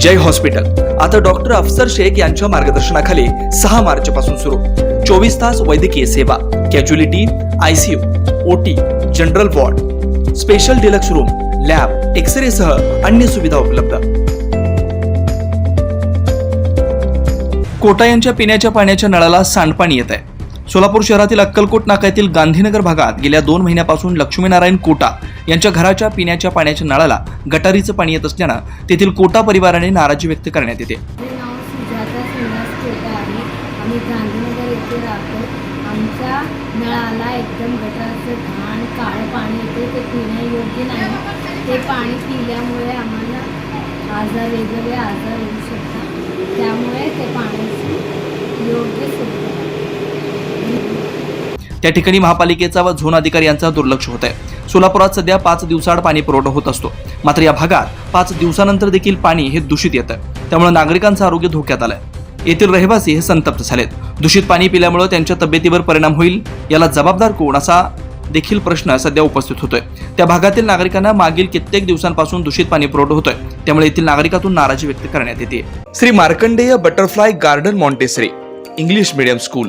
जय hospital. आता doctor अफसर शेख यांच्या मार्गदर्शनाखाली सहा मार्च पासून सुरू. चोवीस तास वैद्यकीय सेवा casualty ICU OT general ward special deluxe room lab x-ray सह अन्य सुविधा उपलब्ध. कोटा यांच्या पिण्याच्या पाण्याच्या नळाला सांडपाणी येत आहे सोलापूर शहरातील अक्कलकोट नाक्यातील गांधीनगर भागात गेल्या दोन महिन्यापासून लक्ष्मीनारायण कोटा यांच्या घराच्या पिण्याच्या पाण्याच्या नळाला गटारीचं पाणी येत असल्यानं तेथील कोटा परिवाराने नाराजी व्यक्त करण्यात येते. आमच्या नळाला एकदम गटाराचं घाण काळं पाणी येते. ते पिण्यायोग्य नाही. ते पाणी पिल्यामुळे आम्हाला आजार वेगवेगळे आजार होऊ शकतात. त्यामुळे ते पाणी योग्य सुविधा त्या ठिकाणी महापालिकेचा व झोन अधिकारी यांचा दुर्लक्ष होत आहे. सोलापुरात सध्या पाच दिवसाआड पाणी पुरवठा होत असतो. मात्र या भागात पाच दिवसानंतर देखील पाणी हे दूषित येतं त्यामुळे नागरिकांचं आरोग्य धोक्यात आलंय. येथील रहिवासी हे संतप्त झालेत. दूषित पाणी पिल्यामुळे त्यांच्या तब्येतीवर परिणाम होईल याला जबाबदार कोण असा देखील प्रश्न सध्या उपस्थित होतोय. त्या भागातील नागरिकांना मागील कित्येक दिवसांपासून दूषित पाणी पुरवठा होतोय. त्यामुळे येथील नागरिकातून नाराजी व्यक्त करण्यात येते. Shri Markandey butterfly garden Montessori English medium school.